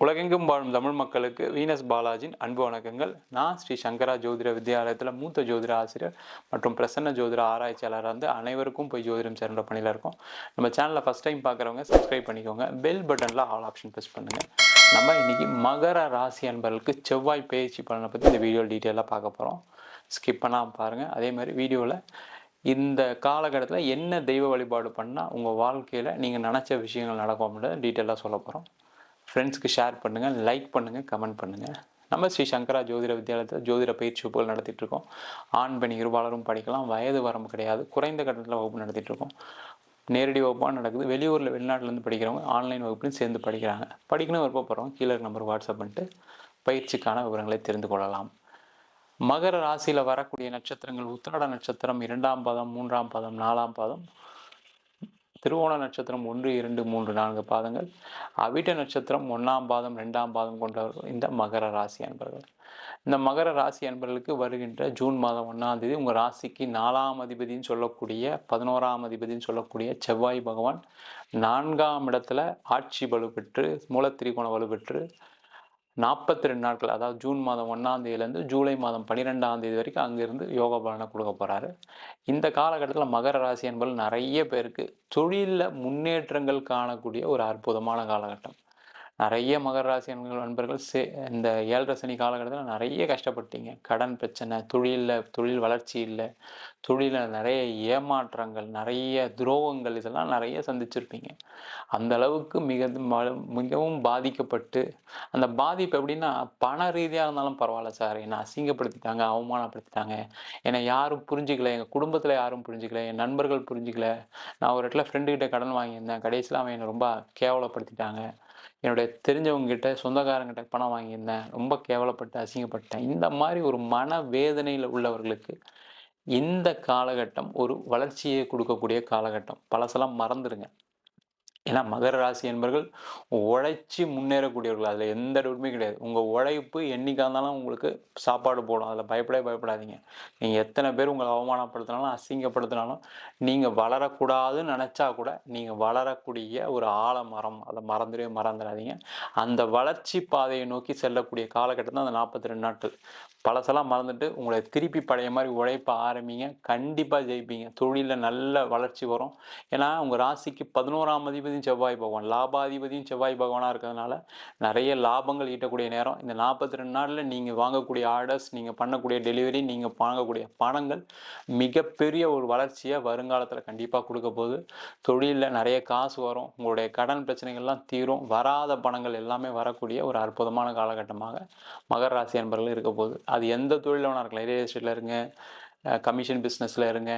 உலகெங்கும் வாழும் தமிழ் மக்களுக்கு வீனஸ் பாலாஜின் அன்பு வணக்கங்கள். நான் ஸ்ரீ சங்கரா ஜோதிட வித்யாலயத்தில் மூத்த ஜோதிட ஆசிரியர் மற்றும் பிரசன்ன ஜோதிட ஆராய்ச்சியாளர் வந்து அனைவருக்கும் போய் ஜோதிடம் சேர்ந்த பணியில் இருக்கோம். நம்ம சேனலில் ஃபஸ்ட் டைம் பார்க்குறவங்க சப்ஸ்கிரைப் பண்ணிக்கோங்க. பெல் பட்டனில் ஆல் ஆப்ஷன் ப்ரெஸ் பண்ணுங்கள் நம்ம இன்றைக்கி மகர ராசி அன்பர்களுக்கு செவ்வாய் பயிற்சி பலனை பற்றி இந்த வீடியோ டீட்டெயிலாக பார்க்க போகிறோம் ஸ்கிப் பண்ணாமல் பாருங்கள் அதே மாதிரி வீடியோவில் இந்த காலகட்டத்தில் என்ன தெய்வ வழிபாடு பண்ணால் உங்கள் வாழ்க்கையில் நீங்கள் நினச்ச விஷயங்கள் நடக்கும் அப்படின்றத டீட்டெயிலாக சொல்ல போகிறோம் ஃப்ரெண்ட்ஸுக்கு ஷேர் பண்ணுங்கள் லைக் பண்ணுங்கள் கமெண்ட் பண்ணுங்கள் நம்ம ஸ்ரீ சங்கரா ஜோதிட வித்யாலயத்தில் ஜோதிட பயிற்சி வகுப்புகள் நடத்திட்டுருக்கோம் ஆண் பெண் இருபாலரும் படிக்கலாம். வயது வரம்பு கிடையாது. குறைந்த கட்டணத்தில் வகுப்பு நடத்திட்டுருக்கோம் நேரடி வகுப்பாக நடக்குது. வெளியூரில் வெளிநாட்டிலேருந்து படிக்கிறவங்க ஆன்லைன் வகுப்புலையும் சேர்ந்து படிக்கிறாங்க. படிக்கணும் விருப்பப்படுறவங்க கீழே நம்பர் வாட்ஸ்அப் பண்ணிட்டு பயிற்சிக்கான விவரங்களை தெரிந்து கொள்ளலாம். மகர ராசியில் வரக்கூடிய நட்சத்திரங்கள் உத்திராட நட்சத்திரம் இரண்டாம் பாதம் மூன்றாம் பாதம் நாலாம் பாதம். திருவோண நட்சத்திரம் ஒன்று இரண்டு மூன்று நான்கு பாதங்கள். அவிட்ட நட்சத்திரம் ஒன்றாம் பாதம் ரெண்டாம் பாதம் கொண்டவர்கள் இந்த மகர ராசி அன்பர்கள். இந்த மகர ராசி அன்பர்களுக்கு வருகின்ற ஜூன் மாதம் ஒன்றாம் தேதி உங்கள் ராசிக்கு நாலாம் அதிபதின்னு சொல்லக்கூடிய பதினோராம் அதிபதின்னு சொல்லக்கூடிய செவ்வாய் பகவான் நான்காம் இடத்துல ஆட்சி வலுப்பெற்று மூலத்திரிகோண வலுப்பெற்று நாற்பத்தி ரெண்டு நாட்கள் அதாவது ஜூன் மாதம் ஒன்றாம் தேதியிலேருந்து ஜூலை மாதம் பன்னிரெண்டாம் தேதி வரைக்கும் அங்கேருந்து யோகா பலனை கொடுக்க போகிறாரு இந்த காலகட்டத்தில் மகர ராசி என்பது நிறைய பேருக்கு தொழிலில் முன்னேற்றங்கள் காணக்கூடிய ஒரு அற்புதமான காலகட்டம். நிறைய மகர ராசி நண்பர்கள் சே இந்த ஏழரை சனி காலகட்டத்தில் நிறைய கஷ்டப்பட்டீங்க. கடன் பிரச்சனை தொழிலில் தொழில் வளர்ச்சி இல்லை. தொழிலில் நிறைய ஏமாற்றங்கள் நிறைய துரோகங்கள் இதெல்லாம் நிறைய சந்திச்சிருப்பீங்க. அந்த அளவுக்கு மிக மிகவும் பாதிக்கப்பட்டு அந்த பாதிப்பு எப்படின்னா பண ரீதியாக இருந்தாலும் பரவாயில்ல சார். என்னை அசிங்கப்படுத்திட்டாங்க அவமானப்படுத்திட்டாங்க. என்னை யாரும் புரிஞ்சிக்கல எங்கள் குடும்பத்தில் யாரும் புரிஞ்சிக்கல என் நண்பர்கள் புரிஞ்சிக்கல. நான் ஒரு இடத்துல ஃப்ரெண்டுக்கிட்ட கடன் வாங்கியிருந்தேன். கடைசியில் அவன் என்னை ரொம்ப கேவலப்படுத்திட்டாங்க. என்னுடைய தெரிஞ்சவங்ககிட்ட சொந்தக்காரங்கிட்ட பணம் வாங்கியிருந்தேன். ரொம்ப கேவலப்பட்டு அசிங்கப்பட்டேன் இந்த மாதிரி ஒரு மன வேதனையில் உள்ளவர்களுக்கு இந்த காலகட்டம் ஒரு வளர்ச்சியை கொடுக்கக்கூடிய காலகட்டம். பழசெல்லாம் மறந்துடுங்க ஏன்னா மகர ராசி என்பர்கள் உழைச்சி முன்னேறக்கூடியவர்கள். அதில் எந்த டவுட்டுமே கிடையாது. உங்கள் உழைப்பு என்னைக்கா இருந்தாலும் உங்களுக்கு சாப்பாடு போடும். அதில் பயப்படவே பயப்படாதீங்க. நீங்கள் எத்தனை பேர் உங்களை அவமானப்படுத்தினாலும் அசிங்கப்படுத்தினாலும் நீங்கள் வளரக்கூடாதுன்னு நினச்சா கூட நீங்கள் வளரக்கூடிய ஒரு ஆலமரம். அதை மறந்துடவே மறந்துடாதீங்க. அந்த வளர்ச்சி பாதையை நோக்கி செல்லக்கூடிய காலகட்டம் தான் அந்த நாற்பத்தி ரெண்டு நாட்கள். பழசெல்லாம் மறந்துட்டு உங்களை திருப்பி பழைய மாதிரி உழைப்ப ஆரம்பிங்க. கண்டிப்பாக ஜெயிப்பீங்க. தொழிலில் நல்ல வளர்ச்சி வரும். ஏன்னா உங்கள் ராசிக்கு பதினோராம் அதிபதியும் செவ்வாய் பகவான். லாபாதிபதியும் செவ்வாய் பகவானாக இருக்கிறதுனால நிறைய லாபங்கள் ஈட்டக்கூடிய நேரம். இந்த நாற்பத்தி ரெண்டு நாளில் நீங்கள் வாங்கக்கூடிய ஆர்டர்ஸ் நீங்கள் பண்ணக்கூடிய டெலிவரி நீங்கள் வாங்கக்கூடிய பணங்கள் மிகப்பெரிய ஒரு வளர்ச்சியை வருங்காலத்தில் கண்டிப்பாக கொடுக்க போகுது. தொழிலில் நிறைய காசு வரும். உங்களுடைய கடன் பிரச்சனைகள்லாம் தீரும். வராத பணங்கள் எல்லாமே வரக்கூடிய ஒரு அற்புதமான காலகட்டமாக மகர ராசி என்பர்கள் இருக்க போகுது. அது எந்த தொழில் வேணா இருக்கலாம் ரியல் எஸ்டேட்டில் இருங்க. கமிஷன் பிஸ்னஸில் இருங்க.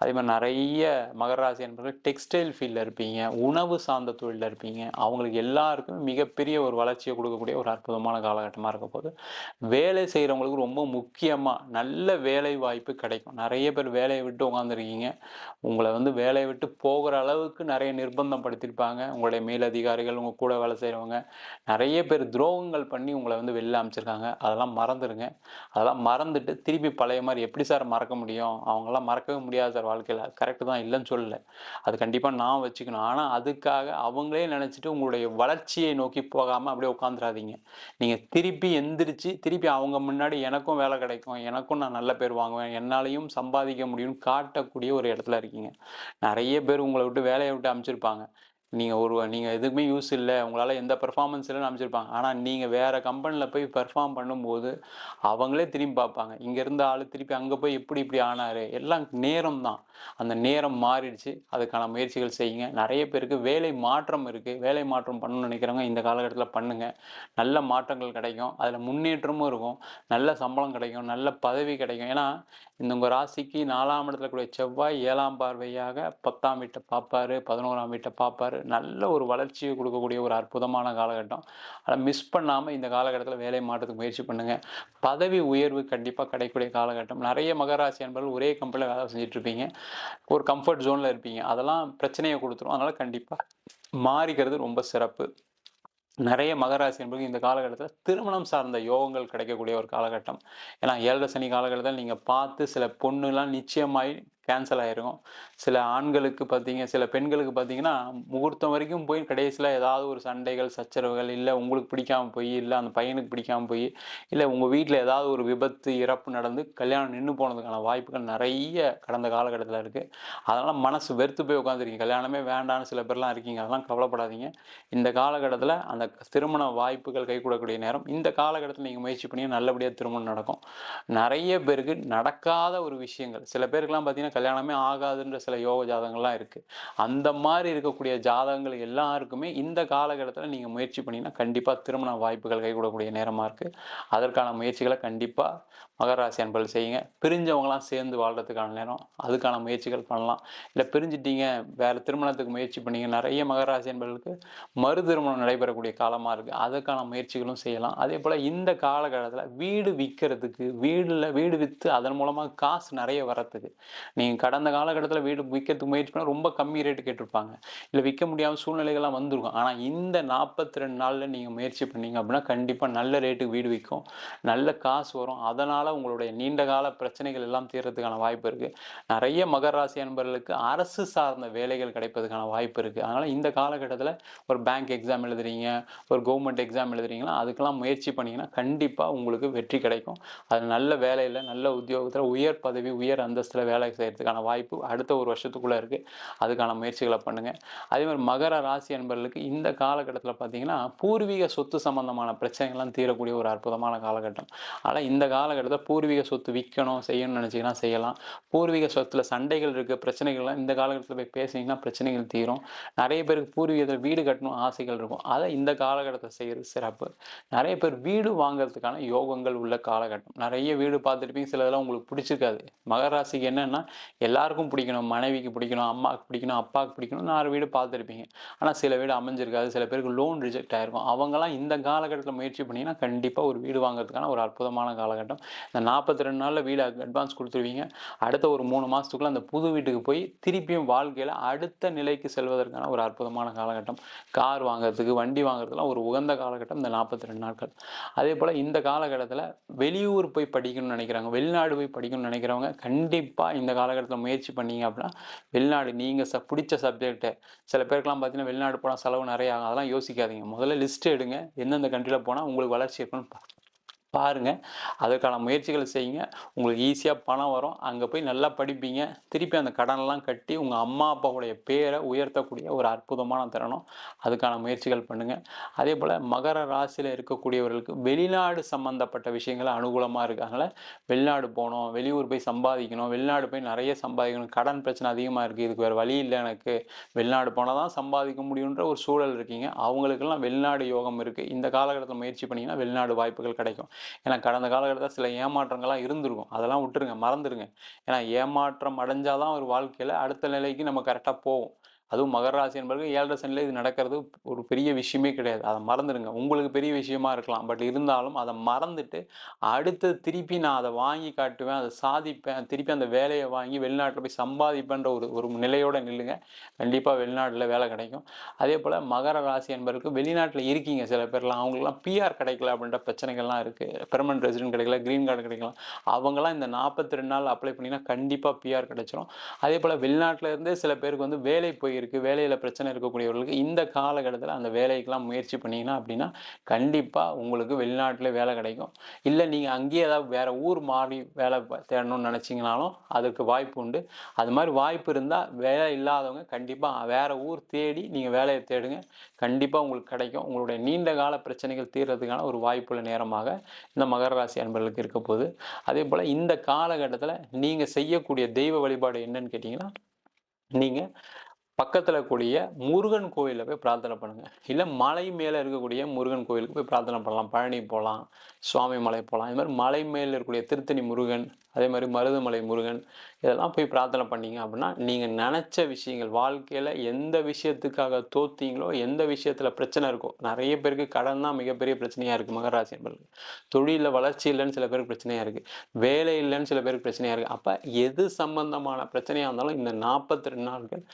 அதே மாதிரி நிறைய மகராசி என்பது என்பவர்கள் டெக்ஸ்டைல் ஃபீல்டில் இருப்பீங்க உணவு சார்ந்த தொழிலில் இருப்பீங்க. அவங்களுக்கு எல்லாருக்குமே மிகப்பெரிய ஒரு வளர்ச்சியை கொடுக்கக்கூடிய ஒரு அற்புதமான காலகட்டமாக இருக்க போது வேலை செய்கிறவங்களுக்கு ரொம்ப முக்கியமாக நல்ல வேலை வாய்ப்பு கிடைக்கும். நிறைய பேர் வேலையை விட்டு உட்காந்துருக்கீங்க உங்களை வந்து வேலையை விட்டு போகிற அளவுக்கு நிறைய நிர்பந்தம் படுத்தியிருப்பாங்க உங்களுடைய மேலதிகாரிகள் உங்கள் கூட வேலை செய்கிறவங்க நிறைய பேர் துரோகங்கள் பண்ணி உங்களை வந்து வெளில அமைச்சிருக்காங்க. அதெல்லாம் மறந்துடுங்க அதெல்லாம் மறந்துட்டு திருப்பி பழைய மாதிரி எப்படி சார் மறக்க மறக்க முடியும். அவங்களாம் மறக்கவே முடியாது சார் வாழ்க்கையில். கரெக்டு தான். இல்லைன்னு சொல்லலை. அது கண்டிப்பாக நான் வச்சுக்கணும். ஆனால் அதுக்காக அவங்களே நினச்சிட்டு உங்களுடைய வளர்ச்சியை நோக்கி போகாமல் அப்படியே உட்காந்துடாதீங்க நீங்கள் திருப்பி எந்திரிச்சு திருப்பி அவங்க முன்னாடி எனக்கும் வேலை கிடைக்கும். எனக்கும் நான் நல்ல பேர் வாங்குவேன். என்னாலையும் சம்பாதிக்க முடியும்னு காட்டக்கூடிய ஒரு இடத்துல இருக்கீங்க. நிறைய பேர் உங்களை விட்டு வேலையை விட்டு அமைச்சிருப்பாங்க. நீங்கள் ஒரு நீங்கள் எதுக்குமே யூஸ் இல்லை. உங்களால் எந்த பெர்ஃபார்மன்ஸ் இல்லைன்னு அமைச்சிருப்பாங்க ஆனால் நீங்கள் வேறு கம்பெனியில் போய் பெர்ஃபார்ம் பண்ணும்போது அவங்களே திரும்பி பார்ப்பாங்க. இங்கே இருந்த ஆள் திருப்பி அங்கே போய் எப்படி இப்படி ஆனார்? எல்லாம் நேரம் தான். அந்த நேரம் மாறிடுச்சு. அதுக்கான முயற்சிகள் செய்யுங்க. நிறைய பேருக்கு வேலை மாற்றம் இருக்குது வேலை மாற்றம் பண்ணணும்னு நினைக்கிறவங்க இந்த காலகட்டத்தில் பண்ணுங்கள் நல்ல மாற்றங்கள் கிடைக்கும். அதில் முன்னேற்றமும் இருக்கும். நல்ல சம்பளம் கிடைக்கும். நல்ல பதவி கிடைக்கும். ஏன்னா இந்த உங்கள் ராசிக்கு நாலாம் இடத்துல கூடிய செவ்வாய் ஏழாம் பார்வையாக பத்தாம் வீட்டை பார்ப்பாரு பதினோராம் வீட்டை பார்ப்பார். நல்ல ஒரு வளர்ச்சியை கொடுக்கக்கூடிய ஒரு அற்புதமான காலகட்டம். அதை மிஸ் பண்ணாமல் இந்த காலகட்டத்தில் வேலை மாற்றத்துக்கு முயற்சி பண்ணுங்கள் பதவி உயர்வு கண்டிப்பாக கிடைக்கக்கூடிய காலகட்டம். நிறைய மகராசி என்பவர்கள் ஒரே கம்பெனியில் வேலை செஞ்சுட்டு இருப்பீங்க ஒரு கம்ஃபர்ட் ஜோனில் இருப்பீங்க. அதெல்லாம் பிரச்சனையை கொடுத்துரும். அதனால் கண்டிப்பாக மாறிக்கிறது ரொம்ப சிறப்பு. நிறைய மகராசி என்பது இந்த காலகட்டத்தில் திருமணம் சார்ந்த யோகங்கள் கிடைக்கக்கூடிய ஒரு காலகட்டம். ஏன்னா ஏழரை சனி காலகட்டத்தில் நீங்கள் பார்த்து சில பொண்ணுலாம் நிச்சயமாய் கேன்சல் ஆயிருக்கும். சில ஆண்களுக்கு பார்த்தீங்க சில பெண்களுக்கு பார்த்தீங்கன்னா முகூர்த்தம் வரைக்கும் போய் கடைசியில் ஏதாவது ஒரு சண்டைகள் சச்சரவுகள் இல்லை உங்களுக்கு பிடிக்காமல் போய் இல்லை அந்த பையனுக்கு பிடிக்காமல் போய் இல்லை உங்கள் வீட்டில் ஏதாவது ஒரு விபத்து இறப்பு நடந்து கல்யாணம் நின்று போனதுக்கான வாய்ப்புகள் நிறைய கடந்த காலகட்டத்தில் இருக்குது அதனால் மனசு வெறுத்து போய் உட்காந்துருக்கீங்க கல்யாணமே வேண்டான்னு சில பேர்லாம் இருக்கீங்க. அதெல்லாம் கவலைப்படாதீங்க. இந்த காலகட்டத்தில் அந்த திருமண வாய்ப்புகள் கைகூடக்கூடிய நேரம் இந்த காலகட்டத்தில் நீங்கள் முயற்சி பண்ணி நல்லபடியாக திருமணம் நடக்கும். நிறைய பேருக்கு நடக்காத ஒரு விஷயங்கள். சில பேருக்குலாம் பார்த்தீங்கன்னா கல்யாணமே ஆகாதுன்ற சில யோக ஜாதகங்கள்லாம் இருக்குது அந்த மாதிரி இருக்கக்கூடிய ஜாதகங்கள் எல்லாருக்குமே இந்த காலகட்டத்தில் நீங்கள் முயற்சி பண்ணிங்கன்னா கண்டிப்பாக திருமண வாய்ப்புகள் கைகூடக்கூடிய நேரமாக இருக்குது அதற்கான முயற்சிகளை கண்டிப்பாக மகராசி அன்பர்கள் செய்யுங்க. பிரிஞ்சவங்களாம் சேர்ந்து வாழ்கிறதுக்கான நேரம் அதுக்கான முயற்சிகள் பண்ணலாம். இல்லை பிரிஞ்சிட்டீங்க வேறு திருமணத்துக்கு முயற்சி பண்ணீங்க நிறைய மகராசி அன்பர்களுக்கு மறு திருமணம் நடைபெறக்கூடிய காலமாக இருக்குது அதுக்கான முயற்சிகளும் செய்யலாம். அதே போல் இந்த காலகட்டத்தில் வீடு விற்கிறதுக்கு வீடில் வீடு விற்று அதன் மூலமாக காசு நிறைய வரத்துக்கு நீங்கள் நீங்கள் கடந்த காலகட்டத்தில் வீடு விற்கிறதுக்கு முயற்சி பண்ணால் ரொம்ப கம்மி ரேட்டு கேட்டிருப்பாங்க. இல்லை விற்க முடியாமல் சூழ்நிலைகள்லாம் வந்திருக்கும். ஆனால் இந்த நாற்பத்தி ரெண்டு நாளில் நீங்கள் முயற்சி பண்ணீங்க அப்படின்னா கண்டிப்பாக நல்ல ரேட்டுக்கு வீடு விற்கும் நல்ல காசு வரும். அதனால் உங்களுடைய நீண்ட கால பிரச்சனைகள் எல்லாம் தீர்றதுக்கான வாய்ப்பு இருக்குது நிறைய மகர ராசி அன்பர்களுக்கு அரசு சார்ந்த வேலைகள் கிடைப்பதுக்கான வாய்ப்பு இருக்குது அதனால் இந்த காலகட்டத்தில் ஒரு பேங்க் எக்ஸாம் எழுதுறீங்க ஒரு கவர்மெண்ட் எக்ஸாம் எழுதுறீங்களா அதுக்கெல்லாம் முயற்சி பண்ணிங்கன்னா கண்டிப்பாக உங்களுக்கு வெற்றி கிடைக்கும். அது நல்ல வேலையில் நல்ல உத்தியோகத்தில் உயர் பதவி உயர் அந்தஸ்தில் வேலை செய்கிறதுக்கான வாய்ப்பு அடுத்த ஒரு வருஷத்துக்குள்ளே இருக்குது அதுக்கான முயற்சிகளை பண்ணுங்கள் அதே மாதிரி மகர ராசி அன்பர்களுக்கு இந்த காலகட்டத்தில் பார்த்தீங்கன்னா பூர்வீக சொத்து சம்பந்தமான பிரச்சனைகள்லாம் தீரக்கூடிய ஒரு அற்புதமான காலகட்டம். ஆனால் இந்த காலகட்டத்தில் பூர்வீக சொத்து விற்கணும் செய்யணும்னு நினச்சிங்கன்னா செய்யலாம். பூர்வீக சொத்தில் சண்டைகள் இருக்குது பிரச்சனைகள்லாம் இந்த காலகட்டத்தில் போய் பேசிங்கன்னா பிரச்சனைகள் தீரும். நிறைய பேருக்கு பூர்வீகத்தில் வீடு கட்டணும் ஆசைகள் இருக்கும். அதை இந்த காலகட்டத்தை செய்கிறது சிறப்பு. நிறைய பேர் வீடு வாங்குறதுக்கான யோகங்கள் உள்ள காலகட்டம். நிறைய வீடு பார்த்துருப்பீங்க சிலதெல்லாம் உங்களுக்கு பிடிச்சிருக்காது. மகராசிக்கு என்னென்னா எல்லாருக்கும் பிடிக்கணும் மனைவிக்கு பிடிக்கணும் அம்மாவுக்கு பிடிக்கணும் அப்பாவுக்கு பிடிக்கணும் நாலு வீடு பார்த்துருப்பீங்க. ஆனால் சில வீடு அமைஞ்சிருக்காது சில பேருக்கு லோன் ரிஜெக்ட் ஆயிருக்கும். அவங்கெல்லாம் இந்த காலகட்டத்தில் முயற்சி பண்ணிங்கன்னா கண்டிப்பாக ஒரு வீடு வாங்குறதுக்கான ஒரு அற்புதமான காலகட்டம். இந்த நாற்பத்தி ரெண்டு நாளில் வீடு அட்வான்ஸ் கொடுத்துருவீங்க. அடுத்த ஒரு மூணு மாதத்துக்குள்ளே அந்த புது வீட்டுக்கு போய் திருப்பியும் வாழ்க்கையில் அடுத்த நிலைக்கு செல்வதற்கான ஒரு அற்புதமான காலகட்டம். கார் வாங்குறதுக்கு வண்டி வாங்குறதுலாம் ஒரு உகந்த காலகட்டம் இந்த நாற்பத்தி ரெண்டு நாட்கள். அதே போல் இந்த காலகட்டத்தில் வெளியூர் போய் படிக்கணும்னு நினைக்கிறாங்க வெளிநாடு போய் படிக்கணும்னு நினைக்கிறவங்க கண்டிப்பாக இந்த காலகட்டத்தில் முயற்சி பண்ணீங்க அப்படின்னா வெளிநாடு நீங்கள் ச பிடிச்ச சப்ஜெக்ட்டு சில பேருக்குலாம் பார்த்தீங்கன்னா வெளிநாடு போனால் செலவு நிறைய ஆகும். அதெல்லாம் யோசிக்காதீங்க. முதல்ல லிஸ்ட் எடுங்க. எந்தெந்த கண்ட்ரியில் போனால் உங்களுக்கு வளர்ச்சி இருக்குன்னு பாருங்கள் அதற்கான முயற்சிகளை செய்யுங்க. உங்களுக்கு ஈஸியாக பணம் வரும். அங்கே போய் நல்லா படிப்பீங்க. திருப்பி அந்த கடனெல்லாம் கட்டி உங்கள் அம்மா அப்பாவுடைய பேரை உயர்த்தக்கூடிய ஒரு அற்புதமான தருணம். அதுக்கான முயற்சிகள் பண்ணுங்கள் அதே போல் மகர ராசியில் இருக்கக்கூடியவர்களுக்கு வெளிநாடு சம்மந்தப்பட்ட விஷயங்கள் அனுகூலமாக இருக்காங்கள வெளிநாடு போகணும் வெளியூர் போய் சம்பாதிக்கணும் வெளிநாடு போய் நிறைய சம்பாதிக்கணும். கடன் பிரச்சனை அதிகமாக இருக்குது இதுக்கு வேறு வழி இல்லை எனக்கு. வெளிநாடு போனால் தான் சம்பாதிக்க முடியுன்ற ஒரு சூழல் இருக்கீங்க. அவங்களுக்கெல்லாம் வெளிநாடு யோகம் இருக்குது இந்த காலகட்டத்தில் முயற்சி பண்ணிங்கன்னா வெளிநாடு வாய்ப்புகள் கிடைக்கும். ஏன்னா கடந்த காலகட்டத்தில் சில ஏமாற்றங்கள்லாம் இருந்திருக்கும். அதெல்லாம் விட்டுருங்க மறந்துடுங்க ஏன்னா ஏமாற்றம் அடைஞ்சாதான் ஒரு வாழ்க்கையில் அடுத்த நிலைக்கு நம்ம கரெக்டாக போவோம். அதுவும் மகராசி என்பவர்கள் ஏழரை சனியில் இது நடக்கிறது ஒரு பெரிய விஷயமே கிடையாது. அதை மறந்துடுங்க. உங்களுக்கு பெரிய விஷயமா இருக்கலாம். பட் இருந்தாலும் அதை மறந்துட்டு அடுத்து திருப்பி நான் அதை வாங்கி காட்டுவேன் அதை சாதிப்பேன் திருப்பி அந்த வேலையை வாங்கி வெளிநாட்டில் போய் சம்பாதிப்பேன்ற ஒரு ஒரு நிலையோடு நில்லுங்க. கண்டிப்பாக வெளிநாட்டில் வேலை கிடைக்கும். அதே போல் மகர ராசி என்பவருக்கு வெளிநாட்டில் இருக்கீங்க சில பேர்லாம். அவங்களுக்குலாம் பிஆர் கிடைக்கல அப்படின்ற பிரச்சனைகள்லாம் இருக்குது பெர்மனன்ட் ரெசிடென்ட் கிடைக்கல க்ரீன் கார்டு கிடைக்கலாம். அவங்களாம் இந்த நாற்பத்தி ரெண்டு நாள் அப்ளை பண்ணிங்கன்னா கண்டிப்பாக பிஆர் கிடைச்சிரும். அதே போல் வெளிநாட்டில் இருந்தே சில பேருக்கு வந்து வேலை போய் இருக்குது வேலையில் பிரச்சனை இருக்கக்கூடியவர்களுக்கு இந்த காலகட்டத்தில் அந்த வேலைக்கெல்லாம் முயற்சி பண்ணிங்கன்னா அப்படின்னா கண்டிப்பாக உங்களுக்கு வெளிநாட்டில் வேலை கிடைக்கும். இல்லை நீங்கள் அங்கேயே ஏதாவது வேறு ஊர் மாறி வேலை தேடணும்னு நினச்சிங்கனாலும் அதுக்கு வாய்ப்பு உண்டு. அது மாதிரி வாய்ப்பு இருந்தால் வேலை இல்லாதவங்க கண்டிப்பாக வேறு ஊர் தேடி நீங்கள் வேலையை தேடுங்க. கண்டிப்பாக உங்களுக்கு கிடைக்கும். உங்களுடைய நீண்ட கால பிரச்சனைகள் தீர்றதுக்கான ஒரு வாய்ப்புள்ள நேரமாக இந்த மகர ராசி அன்பர்களுக்கு இருக்க போகுது. அதே போல் இந்த காலகட்டத்தில் நீங்கள் செய்யக்கூடிய தெய்வ வழிபாடு என்னன்னு கேட்டிங்கன்னா நீங்கள் பக்கத்தில் கூடிய முருகன் கோயிலில் போய் பிரார்த்தனை பண்ணுங்கள் இல்லை மலை மேலே இருக்கக்கூடிய முருகன் கோயிலுக்கு போய் பிரார்த்தனை பண்ணலாம். பழனி போகலாம் சுவாமி மலை போகலாம் இது மாதிரி மலை மேலே இருக்கக்கூடிய திருத்தணி முருகன் அதே மாதிரி மருதமலை முருகன் இதெல்லாம் போய் பிரார்த்தனை பண்ணீங்க அப்படின்னா நீங்கள் நினச்ச விஷயங்கள் வாழ்க்கையில் எந்த விஷயத்துக்காக தோத்தீங்களோ எந்த விஷயத்தில் பிரச்சனை இருக்கோ நிறைய பேருக்கு கடன் தான் மிகப்பெரிய பிரச்சனையாக இருக்குது மகராசி என்பர்களுக்கு தொழிலில் வளர்ச்சி இல்லைன்னு சில பேருக்கு பிரச்சனையாக இருக்குது வேலை இல்லைன்னு சில பேருக்கு பிரச்சனையாக இருக்குது அப்போ எது சம்பந்தமான பிரச்சனையாக இருந்தாலும் இந்த நாற்பத்தி ரெண்டு நாட்கள்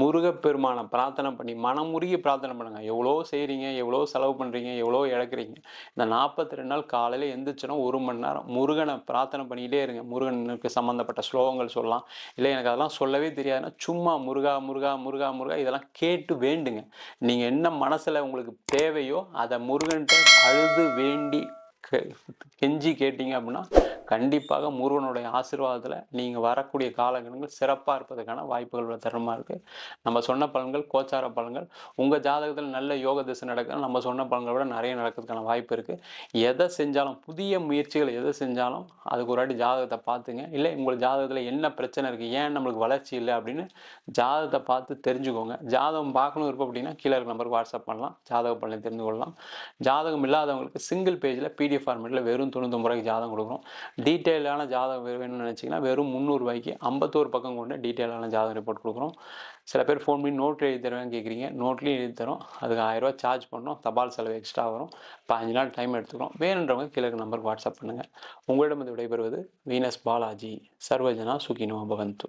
முருகப்பெருமானை பிரார்த்தனை பண்ணி மனமுருகி பிரார்த்தனை பண்ணுங்கள் எவ்வளோ செய்கிறீங்க எவ்வளோ செலவு பண்ணுறீங்க எவ்வளோ இழக்கிறீங்க. இந்த நாற்பத்தி ரெண்டு நாள் காலையில் எந்திரிச்சோன்னா ஒரு மணி நேரம் முருகனை பிரார்த்தனை பண்ணிக்கிட்டே இருங்க. முருகனுக்கு சம்மந்தப்பட்ட ஸ்லோகங்கள் சொல்லலாம். இல்லை எனக்கு அதெல்லாம் சொல்லவே தெரியாதுன்னா சும்மா முருகா முருகா முருகா முருகா இதெல்லாம் கேட்டு வேண்டுங்க. நீங்கள் என்ன மனசில் உங்களுக்கு தேவையோ அதை முருகன்கிட்ட அழுது வேண்டி கெஞ்சி கேட்டீங்க அப்படின்னா கண்டிப்பாக முருகனுடைய ஆசீர்வாதத்தில் நீங்கள் வரக்கூடிய காலகட்டங்கள் சிறப்பாக இருப்பதற்கான வாய்ப்புகள் தருமா இருக்குது நம்ம சொன்ன பலன்கள் கோச்சார பலன்கள் உங்கள் ஜாதகத்தில் நல்ல யோக திசை நடக்க நம்ம சொன்ன பலன்களை விட நிறைய நடக்கிறதுக்கான வாய்ப்பு இருக்குது எதை செஞ்சாலும் புதிய முயற்சிகள் எதை செஞ்சாலும் அதுக்கு ஒரு வாட்டி ஜாதகத்தை பார்த்துங்க. இல்லை உங்கள் ஜாதகத்தில் என்ன பிரச்சனை இருக்குது ஏன் நம்மளுக்கு வளர்ச்சி இல்லை அப்படின்னு ஜாதகத்தை பார்த்து தெரிஞ்சுக்கோங்க. ஜாதகம் பார்க்கணும் இருப்போம் அப்படின்னா கீழே இருக்க நம்பருக்கு வாட்ஸ்அப் பண்ணலாம். ஜாதக பலனை தெரிந்து கொள்ளலாம். ஜாதகம் இல்லாதவங்களுக்கு சிங்கிள் பேஜில் பிடிஎஃப் ஃபார்மேட்டில் வெறும் தொண்ணூத்தொம்பது ஜாதகம் கொடுக்குறோம். டீட்டெயிலான ஜாதகம் வேணும்னு நினச்சிங்கன்னா வெறும் முந்நூறுபாய்க்கு ஐம்பத்தோரு பக்கம் கொண்ட டீட்டெயிலான ஜாதகம் ரிப்போர்ட் கொடுக்குறோம். சில பேர் ஃபோன் பண்ணி நோட் எழுதி தருவேன் கேட்குறீங்க நோட்லேயும் எழுதி தரோம். அதுக்கு ஆயிரரூவா சார்ஜ் பண்ணோம். தபால் செலவு எக்ஸ்ட்ரா வரும். பாஞ்சு நாள் டைம் எடுத்துக்கிறோம். வேணுன்றவங்க கீழே நம்பருக்கு வாட்ஸ்அப் பண்ணுங்கள் உங்களிடம் வந்து விடைபெறுவது வீனஸ் பாலாஜி. சர்வஜனா சுகினோ பவந்து.